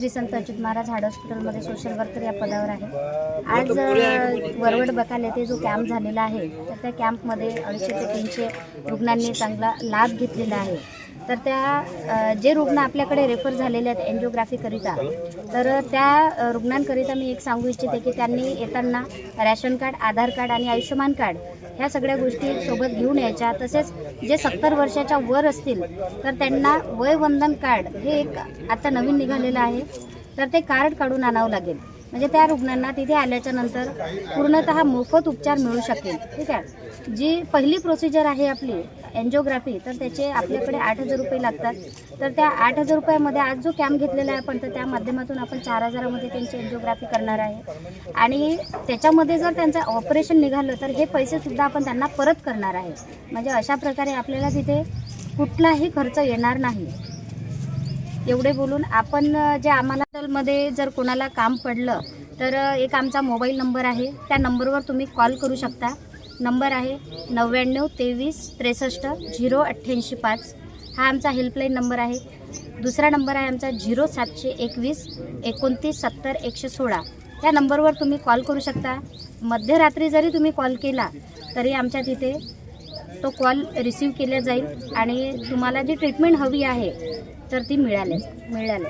Shri Sant Achyut Maharaj heart हॉस्पिटलमध्ये social worker या पदावर आहे. आज वरवड बकाल येथे जो कॅम्प झालेला आहे तर त्या कॅम्पमध्ये अडीचशे ते तीनशे रुग्णांनी चांगला लाभ घेतलेला आहे. तर त्या जे रुग्ण आपल्याकडे रेफर झालेले आहेत एन्जिओग्राफीकरिता तर त्या रुग्णांकरिता मी एक सांगू इच्छिते की त्यांनी येताना रॅशन कार्ड आधार कार्ड आणि आयुष्यमान कार्ड ह्या सगळ्या गोष्टी सोबत घेऊन यायच्या. तसेच जे सत्तर वर्षाच्या वर असतील तर त्यांना वयवंदन कार्ड हे एक आता नवीन निघालेलं आहे. तर ते कार्ड काढून आणावं लागेल. म्हणजे त्या रुग्णांना तिथे आल्याच्यानंतर पूर्णतः मोफत उपचार मिळू शकेल ठीक आहे? जी पहिली प्रोसिजर आहे आपली एन्जिओग्राफी तर त्याचे आपल्याकडे आठ हजार रुपये लागतात. तर त्या आठ हजार रुपयामध्ये आज जो कॅम्प घेतलेला आहे आपण तर त्या माध्यमातून आपण चार हजारामध्ये त्यांची एन्जिओग्राफी करणार आहे. आणि त्याच्यामध्ये जर त्यांचं ऑपरेशन निघालं तर हे पैसेसुद्धा आपण त्यांना परत करणार आहे. म्हणजे अशा प्रकारे आपल्याला तिथे कुठलाही खर्च येणार नाही. एवढे बोलून आपण जे आम्हाला मध्ये जर कोणाला काम पडलं तर एक आमचा मोबाईल नंबर आहे. त्या नंबरवर तुम्ही कॉल करू शकता. नंबर आहे नव्याण्णव तेवीस त्रेसष्ट झिरो अठ्ठ्याऐंशी पाच. हा आमचा हेल्पलाईन नंबर आहे. दुसरा नंबर आहे आमचा झिरो सातशे एकवीस एकोणतीस सत्तर एकशे सोळा. या नंबरवर तुम्ही कॉल करू शकता. मध्यरात्री जरी तुम्ही कॉल केला तरी आमच्या तिथे तो कॉल रिसीव केला जाईल आणि तुम्हाला जी ट्रीटमेंट हवी आहे तर ती मिळाले मिळाले